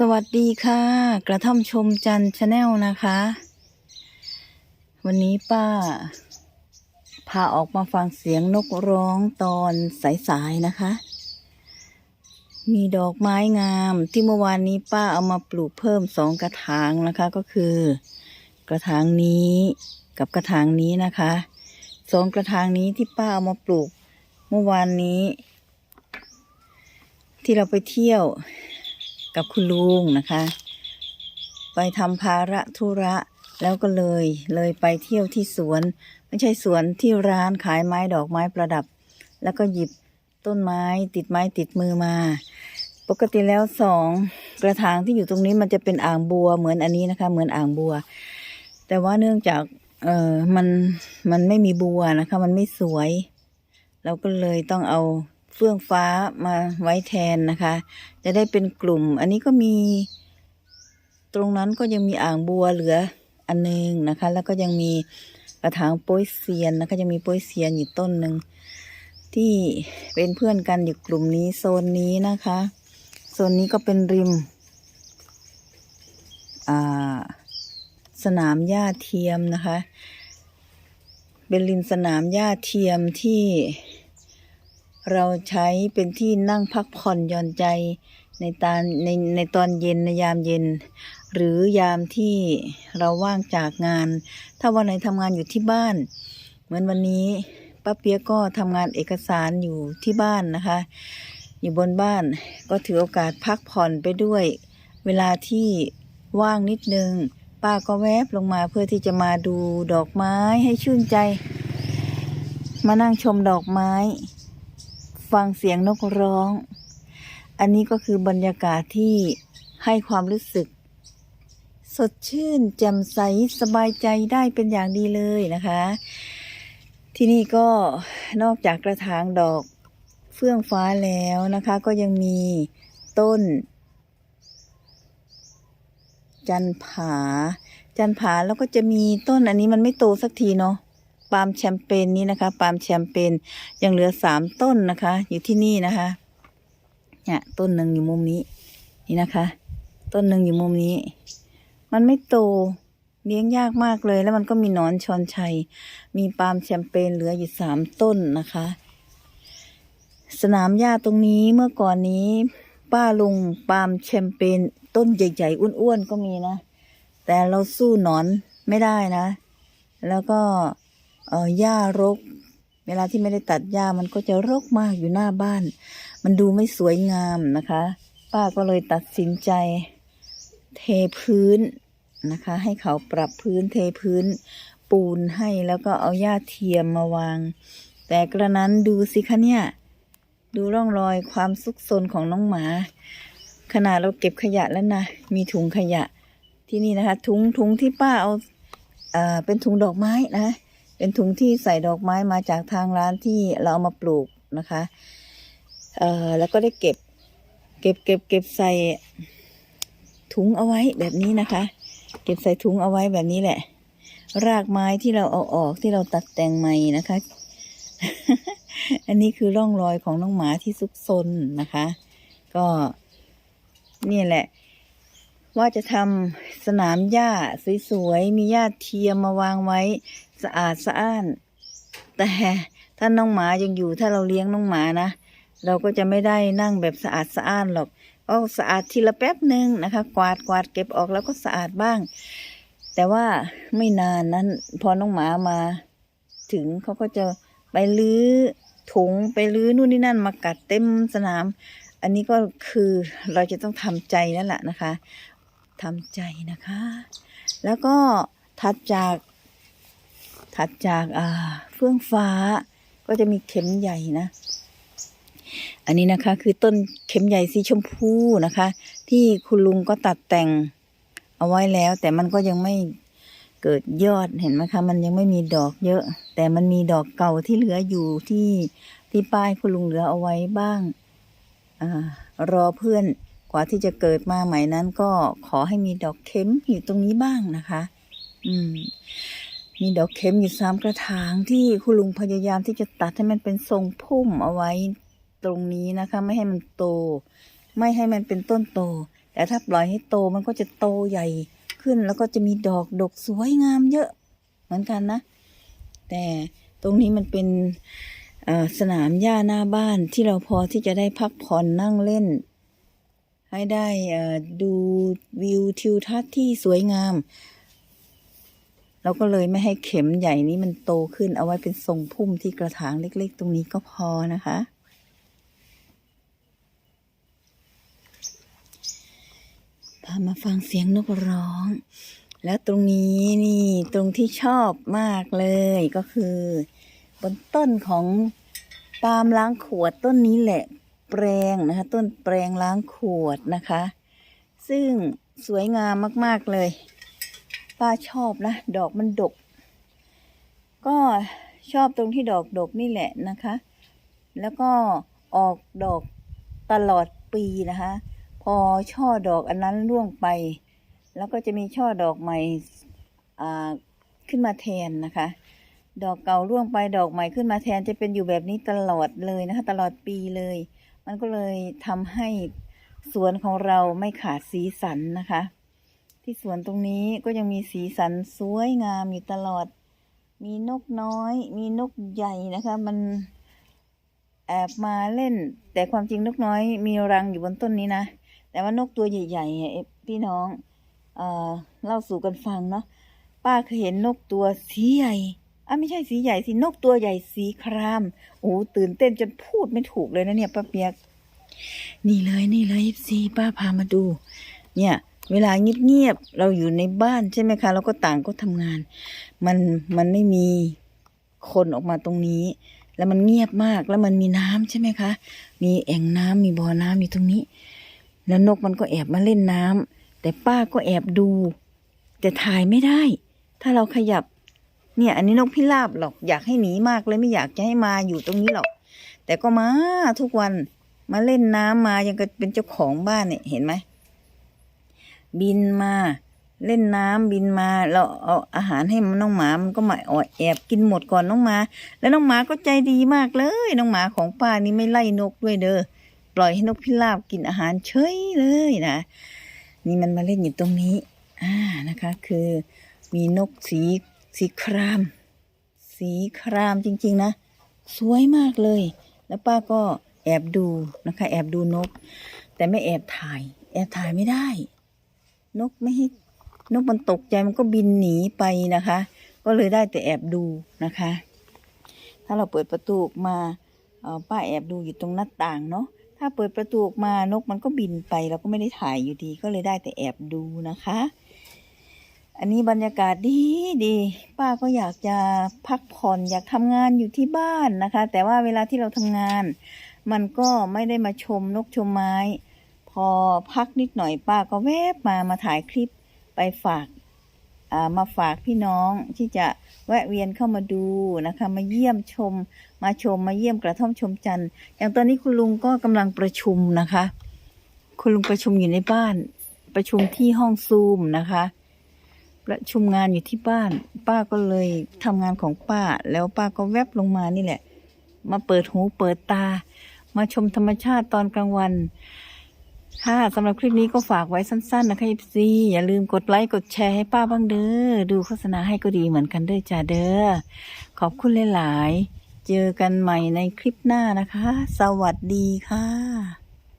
สวัสดีค่ะ กระท่อมชมจันชาแนลนะคะ วันนี้ป้า พาออกมาฟังเสียงนกร้องตอนสายๆนะคะ มีดอกไม้งามที่เมื่อวานนี้ป้าเอามาปลูกเพิ่มสองกระถางนะคะ ก็คือ กระถางนี้กับกระถางนี้นะคะสองกระถางนี้ที่ป้าเอามาปลูก เมื่อวานนี้ ที่เราไปเที่ยว กับคุณลุงนะคะ ไปทำภาระธุระแล้วก็เลยเลยไปเที่ยวที่สวน ไม่ใช่สวนที่ร้านขายไม้ดอกไม้ประดับ แล้วก็หยิบต้นไม้ติดไม้ติดมือมา ปกติแล้วสองกระถางที่อยู่ตรงนี้มันจะเป็นอ่างบัวเหมือนอันนี้นะคะ เหมือนอ่างบัว แต่ว่าเนื่องจากเออมันมันไม่มีบัวนะคะ มันไม่สวย เราก็เลยต้องเอา เฟื่องฟ้ามาไว้แทนนะคะ จะได้เป็นกลุ่ม อันนี้ก็มี ตรงนั้นก็ยังมีอ่างบัวเหลืออันนึงนะคะ แล้วก็ยังมีกระถางโป้ยเซียนนะคะยังมีโป้ยเซียนอยู่ต้นหนึ่งที่เป็นเพื่อนกันอยู่กลุ่มนี้โซนนี้นะคะโซนนี้ก็เป็นริมสนามหญ้าเทียมนะคะ เป็นริมสนามหญ้าเทียมที่ เราใช้เป็นที่นั่งพักผ่อนหย่อนใจในตอนในในตอนเย็นในยามเย็น หรือยามที่เราว่างจากงาน ถ้าวันไหนทำงานอยู่ที่บ้าน เหมือนวันนี้ป้าเปียกก็ทำงานเอกสารอยู่ที่บ้านนะคะ อยู่บนบ้านก็ถือโอกาสพักผ่อนไปด้วย เวลาที่ว่างนิดนึง ป้าก็แวบลงมาเพื่อที่จะมาดูดอกไม้ให้ชื่นใจ มานั่งชมดอกไม้ ฟังเสียงนกร้อง อันนี้ก็คือบรรยากาศที่ให้ความรู้สึก สดชื่นแจ่มใสสบายใจได้เป็นอย่างดีเลยนะคะ ที่นี่ก็นอกจากกระถางดอกเฟื่องฟ้าแล้วนะคะ ก็ยังมีต้น จันผา จันผาแล้วก็จะมีต้นอันนี้มันไม่โตสักทีเนาะ ปาล์มแชมเปญนี้นะคะปาล์มแชมเปญยังเหลือสามต้นนะคะ อยู่ที่นี่นะคะเนี่ยต้นหนึ่งอยู่มุมนี้ นี่นะคะ ต้นหนึ่งอยู่มุมนี้ มันไม่โตเลี้ยงยากมากเลย แล้วมันก็มีหนอนชอนชัย มีปาล์มแชมเปญเหลืออยู่สามต้นนะคะ สนามหญ้าตรงนี้เมื่อก่อนนี้ ป้าลุงปาล์มแชมเปญต้นใหญ่ๆอ้วนๆก็มีนะ แต่เราสู้หนอนไม่ได้นะ แล้วก็ หญ้ารก เวลาที่ไม่ได้ตัดหญ้ามันก็จะรกมากอยู่หน้าบ้าน มันดูไม่สวยงามนะคะ ป้าก็เลยตัดสินใจ เทพื้นนะคะ ให้เขาปรับพื้นเทพื้น ปูนให้แล้วก็เอาหญ้าเทียมมาวาง แต่กระนั้นดูสิคะเนี่ย ดูร่องรอยความซุกซนของน้องหมา ขนาดเราเก็บขยะแล้วนะ มีถุงขยะที่นี่นะคะ ถุงถุงที่ป้าเอาเอ่อเป็นถุงดอกไม้นะ เป็นถุงที่ใส่ดอกไม้มาจากทางร้านที่เราเอามาปลูกนะคะเอ่อแล้วก็ได้เก็บ เก็บเก็บเก็บใส่ถุงเอาไว้แบบนี้นะคะ เก็บใส่ถุงเอาไว้แบบนี้แหละ รากไม้ที่เราเอาออกที่เราตัดแต่งใหม่นะคะ อันนี้คือร่องรอยของน้องหมาที่ซุกซนนะคะ ก็นี่แหละ ว่าจะทำสนามหญ้าสวยๆมีหญ้าเทียมมาวางไว้ สะอาดสะอ้าน แต่ถ้าน้องหมายังอยู่ถ้าเราเลี้ยงน้องหมานะ เราก็จะไม่ได้นั่งแบบสะอาดสะอ้านหรอกก็สะอาดทีละแป๊บหนึ่งนะคะ กวาดกวาดเก็บออกแล้วก็สะอาดบ้าง แต่ว่าไม่นานนั้น พอน้องหมามา ถึงเขาก็จะไปลื้อถุงไปลื้อนู่นนี่นั่นมากัดเต็มสนาม อันนี้ก็คือเราจะต้องทำใจแล้วล่ะนะคะทำใจนะคะ แล้วก็ถัดจาก ถัดจากอ่าเฟื่องฟ้าก็จะมีเข็มใหญ่นะ อันนี้นะคะคือต้นเข็มใหญ่สีชมพูนะคะ ที่คุณลุงก็ตัดแต่งเอาไว้แล้ว แต่มันก็ยังไม่เกิดยอดเห็นไหมคะ มันยังไม่มีดอกเยอะ แต่มันมีดอกเก่าที่เหลืออยู่ที่ที่ป้ายคุณลุงเหลือเอาไว้บ้างอารอเพื่อนกว่าที่จะเกิดมาใหม่นั้นก็ขอให้มีดอกเข็มอยู่ตรงนี้บ้างนะคะ อืม มีดอกเข็มอยู่สามกระถางที่คุณลุงพยายามที่จะตัดให้มันเป็นทรงพุ่มเอาไว้ตรงนี้นะคะ ไม่ให้มันโต ไม่ให้มันเป็นต้นโต แต่ถ้าปล่อยให้โตมันก็จะโตใหญ่ขึ้น แล้วก็จะมีดอกดกสวยงามเยอะเหมือนกันนะ แต่ตรงนี้มันเป็นสนามหญ้าหน้าบ้านที่เราพอที่จะได้พักผ่อนนั่งเล่น ให้ได้ดูวิวทิวทัศน์ที่สวยงาม เราก็เลยไม่ให้เข็มใหญ่นี้มันโตขึ้นเอาไว้เป็นทรงพุ่มที่กระถางเล็ก ๆ ตรงนี้ก็พอนะคะ พามาฟังเสียงนกร้อง แล้วตรงนี้นี่ตรงที่ชอบมากเลยก็คือ บนต้นของปาล์มล้างขวดต้นนี้แหละแปลงนะคะ ต้นแปลงล้างขวดนะคะ ซึ่งสวยงามมาก ๆ เลย ป้าชอบนะดอกมันดก ก็ชอบตรงที่ดอกดกนี่แหละนะคะ แล้วก็ออกดอกตลอดปีนะคะ พอช่อดอกอันนั้นร่วงไป แล้วก็จะมีช่อดอกใหม่ขึ้นมาแทนนะคะ ดอกเก่าร่วงไปดอกใหม่ขึ้นมาแทนจะเป็นอยู่แบบนี้ตลอดเลยนะคะ ตลอดปีเลย มันก็เลยทำให้สวนของเราไม่ขาดสีสันนะคะ ที่สวนตรงนี้ก็ยังมีสีสันสวยงามอยู่ตลอด มีนกน้อย มีนกใหญ่นะคะ มันแอบมาเล่น แต่ความจริงนกน้อย มีรังอยู่บนต้นนี้นะ แต่ว่านกตัวใหญ่ๆพี่น้องเอ่อเล่าสู่กันฟังเนาะ ป้าเคยเห็นนกตัวสีใหญ่อะไม่ใช่สีใหญ่สิ นกตัวใหญ่สีคราม โอ้ตื่นเต้นจนพูดไม่ถูกเลยนะเนี่ยป้าเปียก นี่เลยนี่เลยซีป้าพามาดู เนี่ย เวลาเงียบๆเราอยู่ในบ้านใช่ไหมคะ เราก็ต่างก็ทำงาน มันมันไม่มีคนออกมาตรงนี้ แล้วมันเงียบมากแล้วมันมีน้ำใช่ไหมคะ มีแอ่งน้ำมีบ่อน้ำอยู่ตรงนี้ แล้วนกมันก็แอบมาเล่นน้ำแต่ป้าก็แอบดู แต่ถ่ายไม่ได้ ถ้าเราขยับ เนี่ย อันนี้นกพิราบหรอกอยากให้หนีมากเลยไม่อยากจะให้มาอยู่ตรงนี้หรอก แต่ก็มาทุกวันมาเล่นน้ำมายังกับเป็นเจ้าของบ้านเนี่ยเห็นไหม บินมา เล่นน้ำบินมา เราเอาอาหารให้มันน้องหมามันก็มาอ่อดแอบกินหมดก่อนน้องหมา แล้วน้องหมาก็ใจดีมากเลย น้องหมาของป้านี่ไม่ไล่นกด้วยเด้อปล่อยให้นกพิราบกินอาหารเฉยเลยนะนี่มันมาเล่นอยู่ตรงนี้อ่านะคะ คือมีนกสีสีคราม สีครามจริง ๆ นะ สวยมากเลย แล้วป้าก็แอบดูนะคะ แอบดูนก แต่ไม่แอบถ่าย แอบถ่ายไม่ได้ นกไม่ให้นกมันตกใจมันก็บินหนีไปนะคะ ก็เลยได้แต่แอบดูนะคะ ถ้าเราเปิดประตูออกมาป้าแอบดูอยู่ตรงหน้าต่างเนาะถ้าเปิดประตูออกมานกมันก็บินไปเราก็ไม่ได้ถ่ายอยู่ดีก็เลยได้แต่แอบดูนะคะ อันนี้บรรยากาศดีดีป้าก็อยากจะพักผ่อนอยากทำงานอยู่ที่บ้านนะคะ แต่ว่าเวลาที่เราทำงาน มันก็ไม่ได้มาชมนกชมไม้ พอพักนิดหน่อยป้าก็แวบมามาถ่ายคลิปไปฝากมาฝากพี่น้องที่จะแวะเวียนเข้ามาดูนะคะ มาเยี่ยมชม มาชมมาเยี่ยมกระท่อมชมจันทร์อย่างตอนนี้คุณลุงก็กำลังประชุมนะคะ คุณลุงประชุมอยู่ในบ้าน ประชุมที่ห้องซูมนะคะ ประชุมงานอยู่ที่บ้าน ป้าก็เลยทำงานของป้า แล้วป้าก็แวบลงมานี่แหละ มาเปิดหูเปิดตา มาชมธรรมชาติตอนกลางวัน ค่ะสำหรับคลิปนี้ก็ฝากไว้สั้น ๆ นะคะซีอย่าลืมกดไลค์กดแชร์ให้ป้าบ้างเด้อดูโฆษณาให้ก็ดีเหมือนกันเด้อจ้าเด้อขอบคุณหลายๆ เจอกันใหม่ในคลิปหน้านะคะ สวัสดีค่ะ